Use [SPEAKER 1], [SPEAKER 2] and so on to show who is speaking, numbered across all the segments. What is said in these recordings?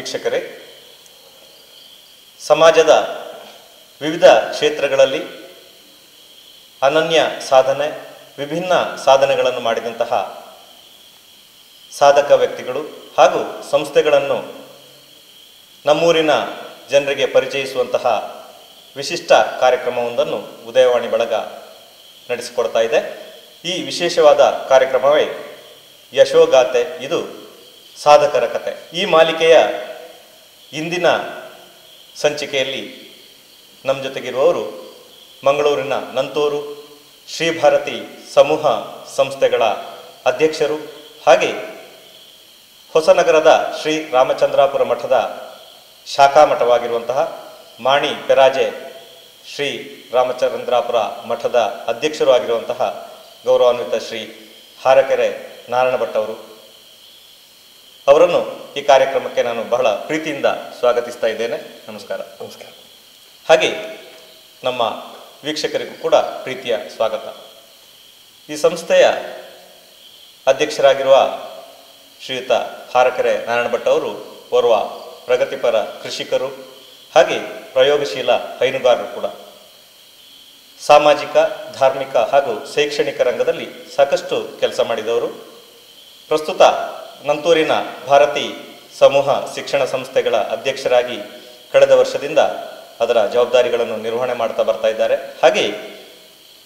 [SPEAKER 1] ವೀಕ್ಷಕರೇ, ಸಮಾಜದ ವಿವಿಧ ಕ್ಷೇತ್ರಗಳಲ್ಲಿ ಅನನ್ಯ ಸಾಧನೆ, ವಿಭಿನ್ನ ಸಾಧನೆಗಳನ್ನು ಮಾಡಿದಂತಹ ಸಾಧಕ ವ್ಯಕ್ತಿಗಳು ಹಾಗೂ ಸಂಸ್ಥೆಗಳನ್ನು ನಮ್ಮೂರಿನ ಜನರಿಗೆ ಪರಿಚಯಿಸುವಂತಹ ವಿಶಿಷ್ಟ ಕಾರ್ಯಕ್ರಮವೊಂದನ್ನು ಉದಯವಾಣಿ ಬಳಗ ನಡೆಸಿಕೊಡ್ತಾ ಇದೆ. ಈ ವಿಶೇಷವಾದ ಕಾರ್ಯಕ್ರಮವೇ ಯಶೋಗಾಥೆ, ಇದು ಸಾಧಕರ ಕತೆ ಈ ಮಾಲಿಕೆಯ ಇಂದಿನ ಸಂಚಿಕೆಯಲ್ಲಿ ನಮ್ಮ ಜೊತೆಗಿರುವವರು ಮಂಗಳೂರಿನ ನಂತೂರು ಶ್ರೀಭಾರತಿ ಸಮೂಹ ಸಂಸ್ಥೆಗಳ ಅಧ್ಯಕ್ಷರು ಹಾಗೆ ಹೊಸನಗರದ ಶ್ರೀ ರಾಮಚಂದ್ರಾಪುರ ಮಠದ ಶಾಖಾ ಮಠವಾಗಿರುವಂತಹ ಮಾಣಿ ಪೆರಾಜೆ ಶ್ರೀ ರಾಮಚಂದ್ರಾಪುರ ಮಠದ ಅಧ್ಯಕ್ಷರು ಆಗಿರುವಂತಹ ಗೌರವಾನ್ವಿತ ಶ್ರೀ ಹಾರಕೆರೆ ನಾರಾಯಣ ಭಟ್ ಅವರು. ಅವರನ್ನು ಈ ಕಾರ್ಯಕ್ರಮಕ್ಕೆ ನಾನು ಬಹಳ ಪ್ರೀತಿಯಿಂದ ಸ್ವಾಗತಿಸ್ತಾ ಇದ್ದೇನೆ. ನಮಸ್ಕಾರ.
[SPEAKER 2] ನಮಸ್ಕಾರ.
[SPEAKER 1] ಹಾಗೆ ನಮ್ಮ ವೀಕ್ಷಕರಿಗೂ ಕೂಡ ಪ್ರೀತಿಯ ಸ್ವಾಗತ. ಈ ಸಂಸ್ಥೆಯ ಅಧ್ಯಕ್ಷರಾಗಿರುವ ಶ್ರೀಯುತ ಹಾರಕೆರೆ ನಾರಾಯಣ ಭಟ್ ಅವರು ಓರ್ವ ಪ್ರಗತಿಪರ ಕೃಷಿಕರು ಹಾಗೆ ಪ್ರಯೋಗಶೀಲ ಹೈನುಗಾರರು ಕೂಡ. ಸಾಮಾಜಿಕ ಧಾರ್ಮಿಕ ಹಾಗೂ ಶೈಕ್ಷಣಿಕ ರಂಗದಲ್ಲಿ ಸಾಕಷ್ಟು ಕೆಲಸ ಮಾಡಿದವರು. ಪ್ರಸ್ತುತ ನಂತೂರಿನ ಭಾರತಿ ಸಮೂಹ ಶಿಕ್ಷಣ ಸಂಸ್ಥೆಗಳ ಅಧ್ಯಕ್ಷರಾಗಿ ಕಳೆದ ವರ್ಷದಿಂದ ಅದರ ಜವಾಬ್ದಾರಿಗಳನ್ನು ನಿರ್ವಹಣೆ ಮಾಡ್ತಾ ಬರ್ತಾ ಇದ್ದಾರೆ. ಹಾಗೆ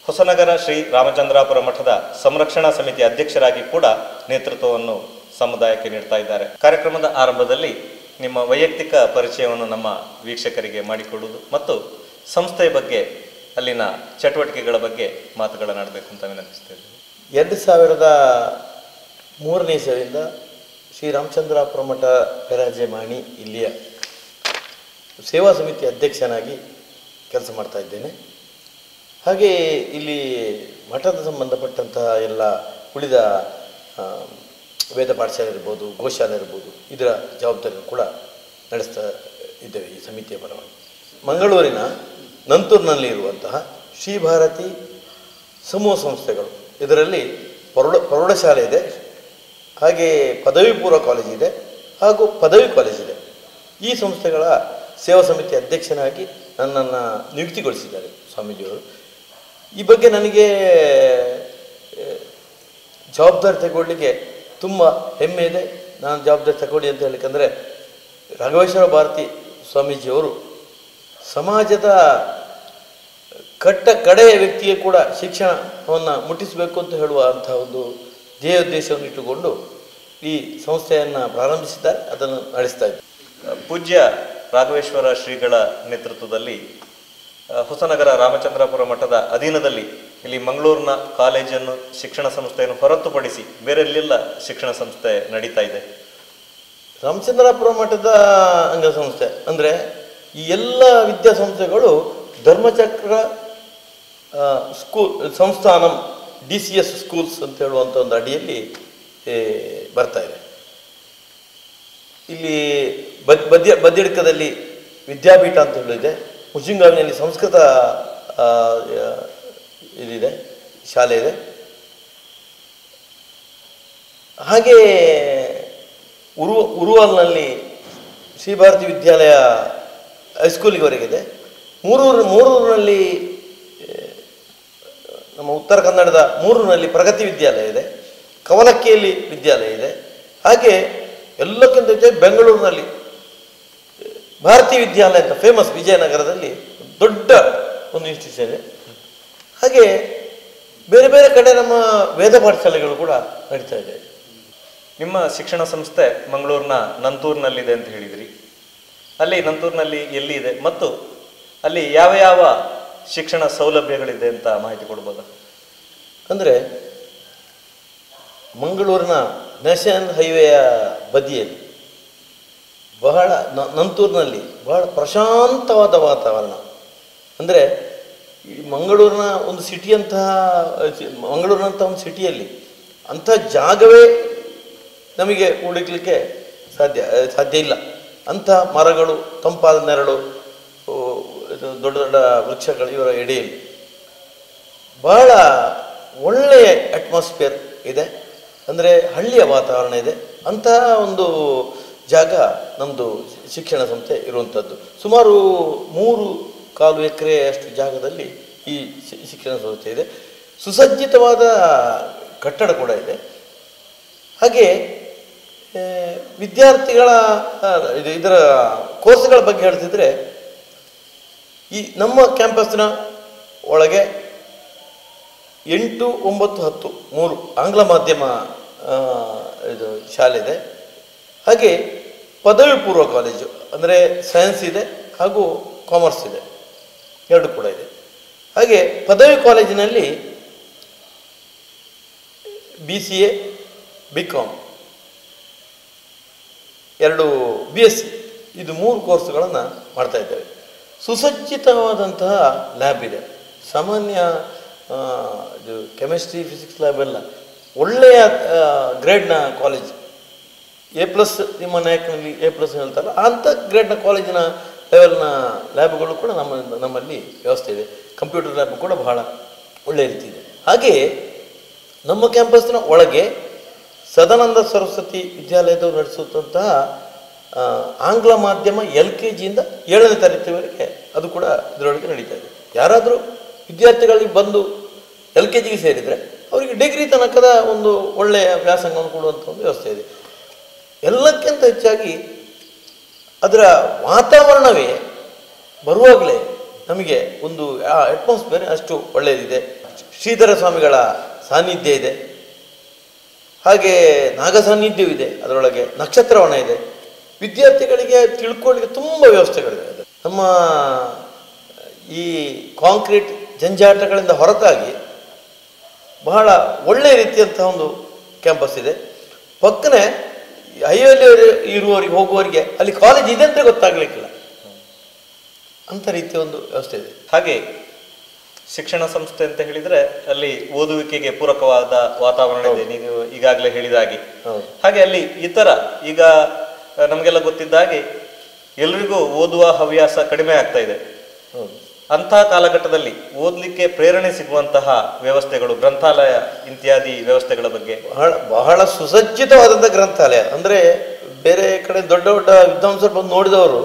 [SPEAKER 1] ಹೊಸನಗರ ಶ್ರೀ ರಾಮಚಂದ್ರಾಪುರ ಮಠದ ಸಂರಕ್ಷಣಾ ಸಮಿತಿ ಅಧ್ಯಕ್ಷರಾಗಿ ಕೂಡ ನೇತೃತ್ವವನ್ನು ಸಮುದಾಯಕ್ಕೆ ನೀಡ್ತಾ ಇದ್ದಾರೆ. ಕಾರ್ಯಕ್ರಮದ ಆರಂಭದಲ್ಲಿ ನಿಮ್ಮ ವೈಯಕ್ತಿಕ ಪರಿಚಯವನ್ನು ನಮ್ಮ ವೀಕ್ಷಕರಿಗೆ ಮಾಡಿಕೊಡುವುದು ಮತ್ತು ಸಂಸ್ಥೆಯ ಬಗ್ಗೆ, ಅಲ್ಲಿನ ಚಟುವಟಿಕೆಗಳ ಬಗ್ಗೆ ಮಾತುಗಳನ್ನಾಡಬೇಕು ಅಂತ ವಿನಂತಿಸ್ತೇವೆ
[SPEAKER 2] ಎರಡು ಸಾವಿರದ ಮೂರನೇ ಇಸವಿಯಿಂದ ಶ್ರೀ ರಾಮಚಂದ್ರಾಪುರ ಮಠ ಪೆರಾಜೆ ಮಾಣಿ ಇಲ್ಲಿಯ ಸೇವಾ ಸಮಿತಿ ಅಧ್ಯಕ್ಷನಾಗಿ ಕೆಲಸ ಮಾಡ್ತಾ ಇದ್ದೇನೆ. ಹಾಗೆ ಇಲ್ಲಿ ಮಠದ ಸಂಬಂಧಪಟ್ಟಂತಹ ಎಲ್ಲ ಉಳಿದ ವೇದ ಪಾಠಶಾಲೆ ಇರ್ಬೋದು, ಗೋಶಾಲೆ ಇರ್ಬೋದು, ಇದರ ಜವಾಬ್ದಾರಿ ಕೂಡ ನಡೆಸ್ತಾ ಇದ್ದೇವೆ ಈ ಸಮಿತಿಯ ಪರವಾಗಿ. ಮಂಗಳೂರಿನ ನಂತೂರಿನಲ್ಲಿ ಇರುವಂತಹ ಶ್ರೀ ಭಾರತಿ ಸಮೂಹ ಸಂಸ್ಥೆಗಳು, ಇದರಲ್ಲಿ ಪ್ರೌಢ ಪ್ರೌಢಶಾಲೆ ಇದೆ. ಹಾಗೆ ಪದವಿ ಪೂರ್ವ ಕಾಲೇಜ್ ಇದೆ ಹಾಗೂ ಪದವಿ ಕಾಲೇಜಿದೆ ಈ ಸಂಸ್ಥೆಗಳ ಸೇವಾ ಸಮಿತಿ ಅಧ್ಯಕ್ಷನಾಗಿ ನನ್ನನ್ನು ನಿಯುಕ್ತಿಗೊಳಿಸಿದ್ದಾರೆ ಸ್ವಾಮೀಜಿಯವರು. ಈ ಬಗ್ಗೆ ನನಗೆ ಜವಾಬ್ದಾರಿ ತಗೊಳ್ಳಿಕ್ಕೆ ತುಂಬ ಹೆಮ್ಮೆ ಇದೆ. ನಾನು ಜವಾಬ್ದಾರಿ ತಗೊಳ್ಳಿ ಅಂತ ಹೇಳಿಕಂದರೆ ರಾಘವೇಶ್ವರ ಭಾರತಿ ಸ್ವಾಮೀಜಿಯವರು ಸಮಾಜದ ಕಟ್ಟ ಕಡೆಯ ವ್ಯಕ್ತಿಗೆ ಕೂಡ ಶಿಕ್ಷಣವನ್ನು ಮುಟ್ಟಿಸಬೇಕು ಅಂತ ಹೇಳುವ ಅಂಥ ಒಂದು ಧ್ಯೇಯೋದ್ದೇಶವನ್ನು ಇಟ್ಟುಕೊಂಡು ಈ ಸಂಸ್ಥೆಯನ್ನು ಪ್ರಾರಂಭಿಸಿದ್ದಾರೆ ಅದನ್ನು ನಡೆಸ್ತಾ ಇದ್ದಾರೆ.
[SPEAKER 1] ಪೂಜ್ಯ ರಾಘವೇಶ್ವರ ಶ್ರೀಗಳ ನೇತೃತ್ವದಲ್ಲಿ ಹೊಸನಗರ ರಾಮಚಂದ್ರಾಪುರ ಮಠದ ಅಧೀನದಲ್ಲಿ ಇಲ್ಲಿ ಮಂಗಳೂರಿನ ಕಾಲೇಜನ್ನು ಶಿಕ್ಷಣ ಸಂಸ್ಥೆಯನ್ನು ಹೊರತುಪಡಿಸಿ ಬೇರೆಲ್ಲೆಲ್ಲ ಶಿಕ್ಷಣ ಸಂಸ್ಥೆ ನಡೀತಾ ಇದೆ.
[SPEAKER 2] ರಾಮಚಂದ್ರಾಪುರ ಮಠದ ಅಂಗಸಂಸ್ಥೆ ಅಂದರೆ ಈ ಎಲ್ಲ ವಿದ್ಯಾಸಂಸ್ಥೆಗಳು ಧರ್ಮಚಕ್ರ ಸ್ಕೂಲ್ ಸಂಸ್ಥಾನಂ ಡಿ ಸಿ ಎಸ್ ಸ್ಕೂಲ್ಸ್ ಅಂತ ಹೇಳುವಂಥ ಒಂದು ಅಡಿಯಲ್ಲಿ ಬರ್ತಾ ಇದೆ. ಇಲ್ಲಿ ಬದ್, ಬದ್ಯ, ಬದ್ಯಡ್ಕದಲ್ಲಿ ವಿದ್ಯಾಪೀಠ ಅಂತ ಹೇಳಿದೆ ಮುಜಿಂಗಾವಿನಲ್ಲಿ ಸಂಸ್ಕೃತ ಇದಿದೆ, ಶಾಲೆ ಇದೆ. ಹಾಗೆ ಉರು, ಉರುವಲ್ನಲ್ಲಿ ಶ್ರೀಭಾರತಿ ವಿದ್ಯಾಲಯ ಹೈಸ್ಕೂಲಿವರೆಗಿದೆ. ಮೂರೂರು, ಮೂರೂರಿನಲ್ಲಿ ನಮ್ಮ ಉತ್ತರ ಕನ್ನಡದ ಮೂರೂರಿನಲ್ಲಿ ಪ್ರಗತಿ ವಿದ್ಯಾಲಯ ಇದೆ ಕವನಕ್ಕಿಯಲ್ಲಿ ವಿದ್ಯಾಲಯ ಇದೆ. ಹಾಗೆ ಎಲ್ಲಕ್ಕಿಂತ ಹೆಚ್ಚಾಗಿ ಬೆಂಗಳೂರಿನಲ್ಲಿ, ಭಾರತೀಯ ವಿದ್ಯಾಲಯ ಅಂತ ಫೇಮಸ್ ವಿಜಯನಗರದಲ್ಲಿ ದೊಡ್ಡ ಒಂದು ಇನ್ಸ್ಟಿಟ್ಯೂಷನ್ ಇದೆ. ಹಾಗೆ ಬೇರೆ ಬೇರೆ ಕಡೆ ನಮ್ಮ ವೇದ ಪಾಠಶಾಲೆಗಳು ಕೂಡ ನಡೀತಾ ಇದೆ.
[SPEAKER 1] ನಿಮ್ಮ ಶಿಕ್ಷಣ ಸಂಸ್ಥೆ ಮಂಗಳೂರಿನ ನಂತೂರಿನಲ್ಲಿದೆ ಅಂತ ಹೇಳಿದ್ರಿ. ಅಲ್ಲಿ ನಂತೂರಿನಲ್ಲಿ ಎಲ್ಲಿ ಇದೆ? ಮತ್ತು ಅಲ್ಲಿ ಯಾವ ಯಾವ ಶಿಕ್ಷಣ ಸೌಲಭ್ಯಗಳಿದೆ ಅಂತ ಮಾಹಿತಿ ಕೊಡ್ಬೋದಾ.
[SPEAKER 2] ಅಂದರೆ ಮಂಗಳೂರಿನ ನ್ಯಾಷನಲ್ ಹೈವೇಯ ಬದಿಯಲ್ಲಿ ಬಹಳ ನಂತೂರಿನಲ್ಲಿ ಬಹಳ ಪ್ರಶಾಂತವಾದ ವಾತಾವರಣ. ಅಂದರೆ ಈ ಮಂಗಳೂರಿನ ಒಂದು ಸಿಟಿಯಂತಹ ಮಂಗಳೂರಿನಂಥ ಒಂದು ಸಿಟಿಯಲ್ಲಿ ಅಂಥ ಜಾಗವೇ ನಮಗೆ ಹುಡುಕ್ಲಿಕ್ಕೆ ಸಾಧ್ಯ ಸಾಧ್ಯ ಇಲ್ಲ. ಅಂಥ ಮರಗಳು, ತಂಪಾದ ನೆರಳು ದೊಡ್ಡ ದೊಡ್ಡ ವೃಕ್ಷಗಳು ಇವರ ಎಡೆಯಲ್ಲಿ ಬಹಳ ಒಳ್ಳೆಯ ಅಟ್ಮಾಸ್ಫಿಯರ್ ಇದೆ. ಅಂದರೆ ಹಳ್ಳಿಯ ವಾತಾವರಣ ಇದೆ. ಅಂತಹ ಒಂದು ಜಾಗ ನಮ್ಮದು ಶಿಕ್ಷಣ ಸಂಸ್ಥೆ ಇರುವಂಥದ್ದು ಸುಮಾರು ಮೂರು ಕಾಲು ಎಕರೆಯಷ್ಟು ಜಾಗದಲ್ಲಿ ಈ ಶಿಕ್ಷಣ ಸಂಸ್ಥೆ ಇದೆ. ಸುಸಜ್ಜಿತವಾದ ಕಟ್ಟಡ ಕೂಡ ಇದೆ. ಹಾಗೆ ವಿದ್ಯಾರ್ಥಿಗಳ ಇದು ಇದರ ಕೋರ್ಸ್ಗಳ ಬಗ್ಗೆ ಹೇಳ್ತಿದ್ರೆ ಈ ನಮ್ಮ ಕ್ಯಾಂಪಸ್ನ ಒಳಗೆ ಎಂಟು, ಒಂಬತ್ತು, ಹತ್ತು, ಮೂರು ಆಂಗ್ಲ ಮಾಧ್ಯಮ ಇದು ಶಾಲೆ ಇದೆ. ಹಾಗೆ ಪದವಿ ಪೂರ್ವ ಕಾಲೇಜು ಅಂದರೆ ಸೈನ್ಸ್ ಇದೆ ಹಾಗೂ ಕಾಮರ್ಸ್ ಇದೆ. ಎರಡು ಕೂಡ ಇದೆ. ಹಾಗೆ ಪದವಿ ಕಾಲೇಜಿನಲ್ಲಿ B C A B com ಎರಡು ಬಿ ಎಸ್ ಸಿ ಇದು ಮೂರು ಕೋರ್ಸ್ಗಳನ್ನು ಮಾಡ್ತಾ ಇದ್ದೇವೆ. ಸುಸಜ್ಜಿತವಾದಂತಹ ಲ್ಯಾಬ್ ಇದೆ. ಸಾಮಾನ್ಯ ಇದು ಕೆಮಿಸ್ಟ್ರಿ, ಫಿಸಿಕ್ಸ್ ಲ್ಯಾಬ್ ಎಲ್ಲ ಒಳ್ಳೆಯ ಗ್ರೇಡ್ನ ಕಾಲೇಜ್. ಎ ಪ್ಲಸ್ ನಿಮ್ಮ ನಾಯಕನಲ್ಲಿ ಎ ಪ್ಲಸ್ ಹೇಳ್ತಾರಲ್ಲ, ಅಂಥ ಗ್ರೇಡ್ನ ಕಾಲೇಜಿನ ಲೆವೆಲ್ನ ಲ್ಯಾಬ್ಗಳು ಕೂಡ ನಮ್ಮ, ನಮ್ಮಲ್ಲಿ ವ್ಯವಸ್ಥೆ ಇದೆ. ಕಂಪ್ಯೂಟರ್ ಲ್ಯಾಬ್ ಕೂಡ ಬಹಳ ಒಳ್ಳೆಯ ರೀತಿ ಇದೆ. ಹಾಗೆಯೇ ನಮ್ಮ ಕ್ಯಾಂಪಸ್ನ ಒಳಗೆ ಸದಾನಂದ ಸರಸ್ವತಿ ವಿದ್ಯಾಲಯದವರು ನಡೆಸುತ್ತಂತಹ ಆಂಗ್ಲ ಮಾಧ್ಯಮ ಎಲ್ ಕೆ ಜಿಯಿಂದ ಏಳನೇ ತರಗತಿವರೆಗೆ ಅದು ಕೂಡ ಇದರೊಳಗೆ ನಡೀತಾ ಇದೆ. ಯಾರಾದರೂ ವಿದ್ಯಾರ್ಥಿಗಳಿಗೆ ಬಂದು ಎಲ್ ಕೆ ಜಿಗೆ ಸೇರಿದರೆ ಅವರಿಗೆ ಡಿಗ್ರಿ ತನಕದ ಒಂದು ಒಳ್ಳೆಯ ವ್ಯಾಸಂಗವನ್ನು ಕೊಡುವಂಥ ಒಂದು ವ್ಯವಸ್ಥೆ ಇದೆ. ಎಲ್ಲಕ್ಕಿಂತ ಹೆಚ್ಚಾಗಿ ಅದರ ವಾತಾವರಣವೇ ಬರುವಾಗಲೇ ನಮಗೆ ಒಂದು, ಆ ಅಟ್ಮಾಸ್ಫಿಯರ್ ಅಷ್ಟು ಒಳ್ಳೆಯದಿದೆ. ಶ್ರೀಧರ ಸ್ವಾಮಿಗಳ ಸಾನ್ನಿಧ್ಯ ಇದೆ. ಹಾಗೆ ನಾಗಸಾನ್ನಿಧ್ಯವಿದೆ ಅದರೊಳಗೆ ನಕ್ಷತ್ರವನ ಇದೆ. ವಿದ್ಯಾರ್ಥಿಗಳಿಗೆ ತಿಳ್ಕೊಳ್ಳಿಕ್ಕೆ ತುಂಬ ವ್ಯವಸ್ಥೆಗಳಿವೆ. ನಮ್ಮ ಈ ಕಾಂಕ್ರೀಟ್ ಜಂಜಾಟಗಳಿಂದ ಹೊರತಾಗಿ ಬಹಳ ಒಳ್ಳೆಯ ರೀತಿಯಂತಹ ಒಂದು ಕ್ಯಾಂಪಸ್ ಇದೆ. ಪಕ್ಕನೆ ಹೈವೇಲಿ ಇರುವವರಿಗೆ, ಹೋಗುವವರಿಗೆ ಅಲ್ಲಿ ಕಾಲೇಜ್ ಇದೆ ಅಂತ ಗೊತ್ತಾಗಲಿಕ್ಕಿಲ್ಲ. ಅಂಥ ರೀತಿಯ ಒಂದು ವ್ಯವಸ್ಥೆ ಇದೆ.
[SPEAKER 1] ಹಾಗೆ ಶಿಕ್ಷಣ ಸಂಸ್ಥೆ ಅಂತ ಹೇಳಿದ್ರೆ ಅಲ್ಲಿ ಓದುವಿಕೆಗೆ ಪೂರಕವಾದ ವಾತಾವರಣ ಇದೆ. ನೀವು ಈಗಾಗಲೇ ಹೇಳಿದ ಹಾಗೆ. ಹಾಗೆ ಅಲ್ಲಿ ಇತರ ಈಗ ನಮಗೆಲ್ಲ ಗೊತ್ತಿದ್ದಾಗಿ ಎಲ್ರಿಗೂ ಓದುವ ಹವ್ಯಾಸ ಕಡಿಮೆ ಆಗ್ತಾ ಇದೆ. ಅಂತಹ ಕಾಲಘಟ್ಟದಲ್ಲಿ ಓದಲಿಕ್ಕೆ ಪ್ರೇರಣೆ ಸಿಗುವಂತಹ ವ್ಯವಸ್ಥೆಗಳು ಗ್ರಂಥಾಲಯ ಇತ್ಯಾದಿ ವ್ಯವಸ್ಥೆಗಳ ಬಗ್ಗೆ.
[SPEAKER 2] ಬಹಳ ಬಹಳ ಸುಸಜ್ಜಿತವಾದಂಥ ಗ್ರಂಥಾಲಯ. ಅಂದರೆ ಬೇರೆ ಕಡೆ ದೊಡ್ಡ ದೊಡ್ಡ ವಿದ್ವಾಂಸರು ಬಂದು ನೋಡಿದವರು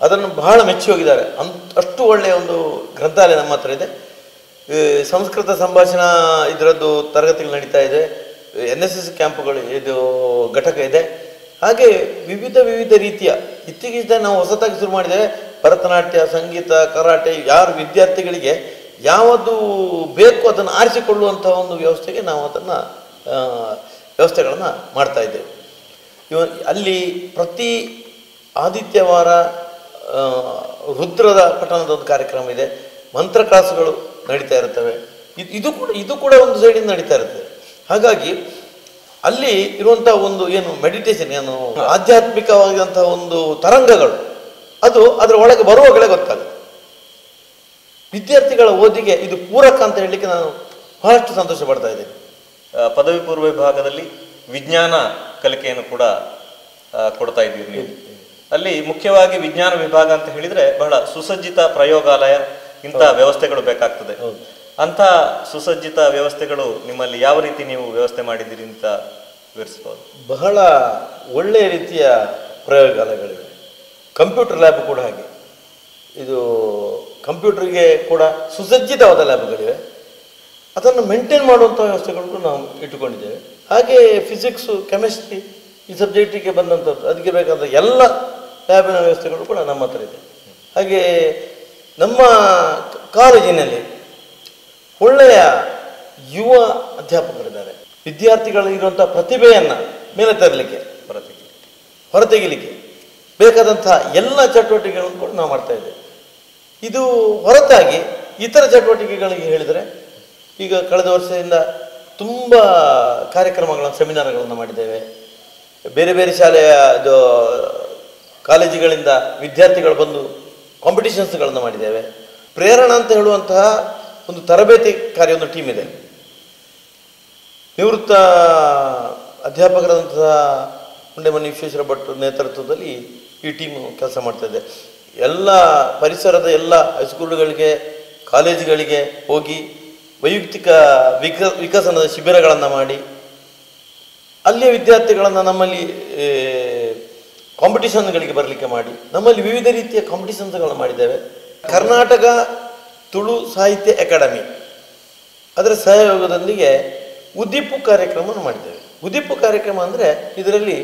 [SPEAKER 2] ಅದನ್ನು ಬಹಳ ಮೆಚ್ಚಿ ಹೋಗಿದ್ದಾರೆ ಅಂತ ಅಷ್ಟು ಒಳ್ಳೆಯ ಒಂದು ಗ್ರಂಥಾಲಯ ನಮ್ಮ ಹತ್ರ ಇದೆ. ಸಂಸ್ಕೃತ ಸಂಭಾಷಣ ಇದರದ್ದು ತರಗತಿಗಳು ನಡೀತಾ ಇದೆ. ಎನ್ ಎಸ್ ಎಸ್ ಕ್ಯಾಂಪ್ಗಳು ಇದು ಘಟಕ ಇದೆ. ಹಾಗೆ ವಿವಿಧ ವಿವಿಧ ರೀತಿಯ ಇತ್ತೀಚೆಗೆ ನಾವು ಹೊಸತಾಗಿ ಶುರು ಮಾಡಿದರೆ ಭರತನಾಟ್ಯ, ಸಂಗೀತ, ಕರಾಟೆ ಯಾರು ವಿದ್ಯಾರ್ಥಿಗಳಿಗೆ ಯಾವುದು ಬೇಕು ಅದನ್ನು ಆರಿಸಿಕೊಳ್ಳುವಂಥ ಒಂದು ವ್ಯವಸ್ಥೆಗೆ ನಾವು ಅದನ್ನು ವ್ಯವಸ್ಥೆಗಳನ್ನು ಮಾಡ್ತಾ ಇದ್ದೇವೆ. ಅಲ್ಲಿ ಪ್ರತಿ ಆದಿತ್ಯವಾರ ರುದ್ರದ ಪಠಣದ ಒಂದು ಕಾರ್ಯಕ್ರಮ ಇದೆ. ಮಂತ್ರ ಕ್ಲಾಸುಗಳು ನಡೀತಾ ಇರ್ತವೆ ಇದು ಕೂಡ ಇದು ಕೂಡ ಒಂದು ಸೈಡಿಂದ ನಡೀತಾ ಇರ್ತದೆ ಹಾಗಾಗಿ ಅಲ್ಲಿ ಇರುವಂತಹ ಒಂದು ಏನು ಮೆಡಿಟೇಷನ್ ಏನು ಆಧ್ಯಾತ್ಮಿಕವಾಗಿರುವಂತಹ ಒಂದು ತರಂಗಗಳು ಅದು ಅದರ ಒಳಗೆ ಬರುವಾಗಲೇ ಗೊತ್ತಾಗುತ್ತೆ. ವಿದ್ಯಾರ್ಥಿಗಳ ಓದಿಗೆ ಇದು ಪೂರಕ ಅಂತ ಹೇಳಲಿಕ್ಕೆ ನಾನು ಬಹಳಷ್ಟು ಸಂತೋಷ ಪಡ್ತಾ ಇದ್ದೇನೆ.
[SPEAKER 1] ಪದವಿ ಪೂರ್ವ ವಿಭಾಗದಲ್ಲಿ ವಿಜ್ಞಾನ ಕಲಿಕೆಯನ್ನು ಕೂಡ ಕೊಡ್ತಾ ಇದ್ದೀರಿ ನೀವು. ಅಲ್ಲಿ ಮುಖ್ಯವಾಗಿ ವಿಜ್ಞಾನ ವಿಭಾಗ ಅಂತ ಹೇಳಿದ್ರೆ ಬಹಳ ಸುಸಜ್ಜಿತ ಪ್ರಯೋಗಾಲಯ ಇಂತಹ ವ್ಯವಸ್ಥೆಗಳು ಬೇಕಾಗ್ತದೆ. ಅಂತ ಸುಸಜ್ಜಿತ ವ್ಯವಸ್ಥೆಗಳು ನಿಮ್ಮಲ್ಲಿ ಯಾವ ರೀತಿ ನೀವು ವ್ಯವಸ್ಥೆ ಮಾಡಿದ್ದೀರಿ ಅಂತ ವಿವರಿಸಬಹುದು
[SPEAKER 2] ಬಹಳ ಒಳ್ಳೆಯ ರೀತಿಯ ಪ್ರಯೋಗಾಲಯಗಳಿವೆ ಕಂಪ್ಯೂಟರ್ ಲ್ಯಾಬ್ ಕೂಡ ಹಾಗೆ. ಇದು ಕಂಪ್ಯೂಟರ್ಗೆ ಕೂಡ ಸುಸಜ್ಜಿತವಾದ ಲ್ಯಾಬ್ಗಳಿವೆ. ಅದನ್ನು ಮೇಂಟೈನ್ ಮಾಡುವಂಥ ವ್ಯವಸ್ಥೆಗಳು ನಾವು ಇಟ್ಟುಕೊಂಡಿದ್ದೇವೆ. ಹಾಗೆ ಫಿಸಿಕ್ಸು, ಕೆಮಿಸ್ಟ್ರಿ ಈ ಸಬ್ಜೆಕ್ಟಿಗೆ ಬಂದಂಥದ್ದು, ಅದಕ್ಕೆ ಬೇಕಾದ ಎಲ್ಲ ಲ್ಯಾಬಿನ ವ್ಯವಸ್ಥೆಗಳು ಕೂಡ ನಮ್ಮ ಹತ್ರ ಇದೆ. ಹಾಗೆ ನಮ್ಮ ಕಾಲೇಜಿನಲ್ಲಿ ಒಳ್ಳೆಯ ಯುವ ಅಧ್ಯಾಪಕರಿದ್ದಾರೆ. ವಿದ್ಯಾರ್ಥಿಗಳಿರುವಂಥ ಪ್ರತಿಭೆಯನ್ನು ಮೇಲೆ ತರಲಿಕ್ಕೆ,
[SPEAKER 1] ಹೊರತಿಗೆ
[SPEAKER 2] ಹೊರತೆಗಿಲಿಕ್ಕೆ ಬೇಕಾದಂತಹ ಎಲ್ಲ ಚಟುವಟಿಕೆಗಳನ್ನು ಕೂಡ ನಾವು ಮಾಡ್ತಾ ಇದ್ದೇವೆ. ಇದು ಹೊರತಾಗಿ ಇತರ ಚಟುವಟಿಕೆಗಳಿಗೆ ಹೇಳಿದರೆ, ಈಗ ಕಳೆದ ವರ್ಷದಿಂದ ತುಂಬ ಕಾರ್ಯಕ್ರಮಗಳನ್ನು, ಸೆಮಿನಾರ್ಗಳನ್ನು ಮಾಡಿದ್ದೇವೆ. ಬೇರೆ ಬೇರೆ ಶಾಲೆಯ, ಇದು, ಕಾಲೇಜುಗಳಿಂದ ವಿದ್ಯಾರ್ಥಿಗಳು ಬಂದು ಕಾಂಪಿಟಿಷನ್ಸ್ಗಳನ್ನು ಮಾಡಿದ್ದೇವೆ. ಪ್ರೇರಣಾ ಅಂತ ಹೇಳುವಂತಹ ಒಂದು ತರಬೇತಿ ಕಾರ್ಯ ಒಂದು ಟೀಮ್ ಇದೆ ನಿವೃತ್ತ ಅಧ್ಯಾಪಕರಾದಂತಹ ಮುಂಡೆಮನಿ ವಿಶ್ವೇಶ್ವರ ಭಟ್ ನೇತೃತ್ವದಲ್ಲಿ ಈ ಟೀಮು ಕೆಲಸ ಮಾಡ್ತಾ ಇದೆ. ಎಲ್ಲ ಪರಿಸರದ ಎಲ್ಲ ಹೈಸ್ಕೂಲ್ಗಳಿಗೆ, ಕಾಲೇಜುಗಳಿಗೆ ಹೋಗಿ ವೈಯಕ್ತಿಕ ವಿಕ, ವಿಕಸನದ ಶಿಬಿರಗಳನ್ನು ಮಾಡಿ, ಅಲ್ಲಿಯ ವಿದ್ಯಾರ್ಥಿಗಳನ್ನು ನಮ್ಮಲ್ಲಿ ಕಾಂಪಿಟಿಷನ್ಗಳಿಗೆ ಬರಲಿಕ್ಕೆ ಮಾಡಿ, ನಮ್ಮಲ್ಲಿ ವಿವಿಧ ರೀತಿಯ ಕಾಂಪಿಟಿಷನ್ಸ್ಗಳನ್ನು ಮಾಡಿದ್ದೇವೆ. ಕರ್ನಾಟಕ ತುಳು ಸಾಹಿತ್ಯ ಅಕಾಡೆಮಿ. ಅದರ ಸಹಯೋಗದೊಂದಿಗೆ ಉದ್ದೀಪು ಕಾರ್ಯಕ್ರಮವನ್ನು ಮಾಡಿದ್ದೇವೆ. ಉದ್ದೀಪು ಕಾರ್ಯಕ್ರಮ ಅಂದರೆ ಇದರಲ್ಲಿ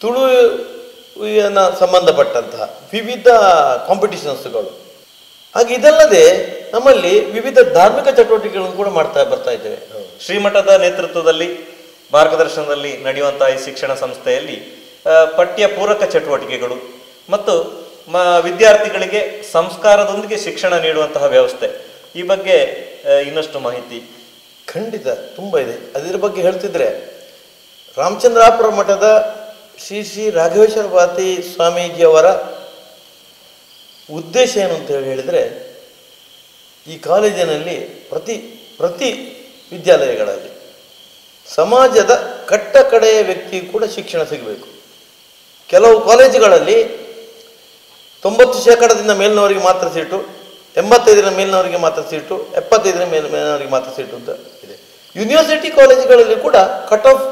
[SPEAKER 2] ತುಳುವಿನ ಸಂಬಂಧಪಟ್ಟಂತಹ ವಿವಿಧ ಕಾಂಪಿಟಿಷನ್ಸ್ಗಳು ಹಾಗೆ ಇದಲ್ಲದೆ ನಮ್ಮಲ್ಲಿ ವಿವಿಧ ಧಾರ್ಮಿಕ ಚಟುವಟಿಕೆಗಳನ್ನು ಕೂಡ ಮಾಡ್ತಾ ಬರ್ತಾ ಇದ್ದೇವೆ.
[SPEAKER 1] ಶ್ರೀಮಠದ ನೇತೃತ್ವದಲ್ಲಿ, ಮಾರ್ಗದರ್ಶನದಲ್ಲಿ ನಡೆಯುವಂತಹ ಈ ಶಿಕ್ಷಣ ಸಂಸ್ಥೆಯಲ್ಲಿ ಪಠ್ಯ ಪೂರಕ ಚಟುವಟಿಕೆಗಳು ಮತ್ತು ವಿದ್ಯಾರ್ಥಿಗಳಿಗೆ ಸಂಸ್ಕಾರದೊಂದಿಗೆ ಶಿಕ್ಷಣ ನೀಡುವಂತಹ ವ್ಯವಸ್ಥೆ. ಈ ಬಗ್ಗೆ ಇನ್ನಷ್ಟು ಮಾಹಿತಿ.
[SPEAKER 2] ಖಂಡಿತ, ತುಂಬ ಇದೆ. ಅದರ ಬಗ್ಗೆ ಹೇಳ್ತಿದ್ರೆ, ರಾಮಚಂದ್ರಾಪುರ ಮಠದ ಶ್ರೀ ಶ್ರೀ ರಾಘವೇಶ್ವರ ಭಾರತಿ ಸ್ವಾಮೀಜಿಯವರ ಉದ್ದೇಶ ಏನು ಅಂತ ಹೇಳಿ ಹೇಳಿದರೆ, ಈ ಕಾಲೇಜಿನಲ್ಲಿ ಪ್ರತಿ ಪ್ರತಿ ವಿದ್ಯಾಲಯಗಳಲ್ಲಿ ಸಮಾಜದ ಕಟ್ಟ ಕಡೆಯ ವ್ಯಕ್ತಿಗೂ ಕೂಡ ಶಿಕ್ಷಣ ಸಿಗಬೇಕು. ಕೆಲವು ಕಾಲೇಜುಗಳಲ್ಲಿ ತೊಂಬತ್ತು ಶೇಕಡದಿಂದ ಮೇಲಿನವರಿಗೆ ಮಾತ್ರ ಸೀಟು ಎಂಬತ್ತೈದರ ಮೇಲಿನವರಿಗೆ ಮಾತ್ರ ಸೀಟು ಎಪ್ಪತ್ತೈದರ ಮೇಲ್, ಮೇಲಿನವರಿಗೆ ಮಾತ್ರ ಸೀಟು ಅಂತ ಇದೆ. ಯೂನಿವರ್ಸಿಟಿ ಕಾಲೇಜುಗಳಲ್ಲಿ ಕೂಡ ಕಟ್ ಆಫ್